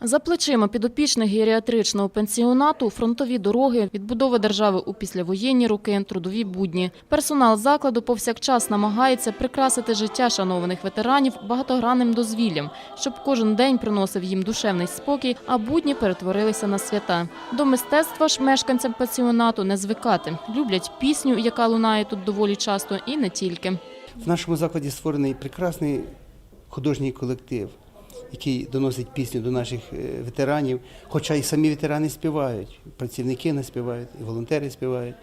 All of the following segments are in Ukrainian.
За плечима підопічних геріатричного пенсіонату, фронтові дороги, відбудова держави у післявоєнні роки, трудові будні. Персонал закладу повсякчас намагається прикрасити життя шанованих ветеранів багатогранним дозвіллям, щоб кожен день приносив їм душевний спокій, а будні перетворилися на свята. До мистецтва ж мешканцям пенсіонату не звикати. Люблять пісню, яка лунає тут доволі часто, і не тільки. В нашому закладі створений прекрасний художній колектив, який доносить пісню до наших е, ветеранів. Хоча і самі ветерани співають, працівники не співають, і волонтери співають.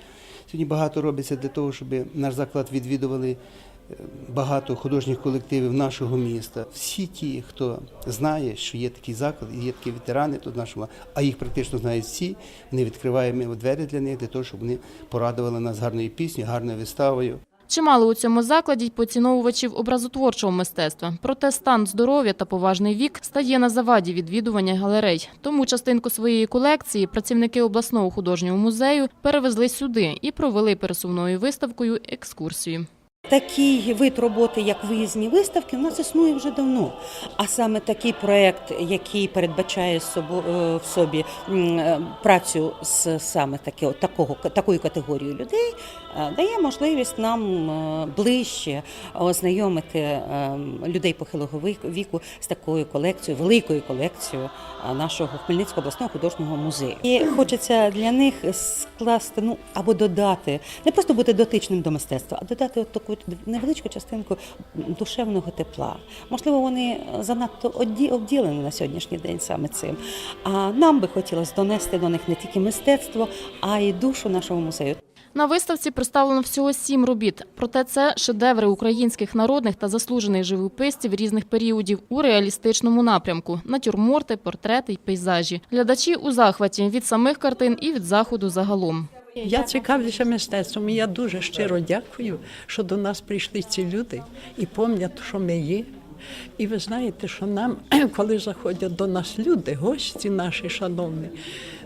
Сьогодні багато робиться для того, щоб наш заклад відвідували е, багато художніх колективів нашого міста. Всі ті, хто знає, що є такий заклад, і є такі ветерани тут в нашому, а їх практично знають всі, вони відкриваємо двері для них, для того, щоб вони порадували нас гарною піснею, гарною виставою. Чимало у цьому закладі поціновувачів образотворчого мистецтва. Проте стан здоров'я та поважний вік стає на заваді відвідування галерей. Тому частинку своєї колекції працівники обласного художнього музею перевезли сюди і провели пересувною виставкою екскурсію. Такий вид роботи, як виїзні виставки, у нас існує вже давно. А саме такий проект, який передбачає е, в собі е, працю з саме таке, такого, такою категорією людей, е, дає можливість нам ближче ознайомити людей похилого вік- віку з такою колекцією, великою колекцією нашого Хмельницького обласного художнього музею. І хочеться для них скласти, ну або додати, не просто бути дотичним до мистецтва, а додати от таку невеличку частинку душевного тепла. Можливо, вони занадто обділені на сьогоднішній день саме цим. А нам би хотілося донести до них не тільки мистецтво, а й душу нашого музею. На виставці представлено всього сім робіт. Проте це шедеври українських народних та заслужених живописців різних періодів у реалістичному напрямку: натюрморти, портрети й пейзажі. Глядачі у захваті від самих картин і від заходу загалом. Я цікавлюся мистецтвом. і Я дуже щиро дякую, що до нас прийшли ці люди і пам'ятають, що ми є. І ви знаєте, що нам, коли заходять до нас люди, гості наші шановні,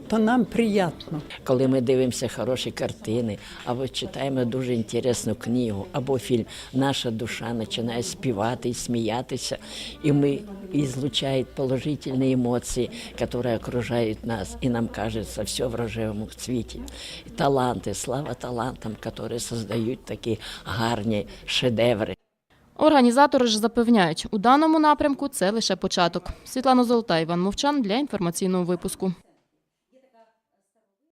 то нам приємно. коли ми дивимося хороші картини, або читаємо дуже інтересну книгу, або фільм, наша душа починає співати і сміятися, і ми і злучають положительні емоції, які окружають нас, і нам кажеться все в рожевому цвіті. І таланти, слава талантам, які создають такі гарні шедеври. Організатори ж запевняють, у даному напрямку це лише початок. Світлана Золота, Іван Мовчан для інформаційного випуску.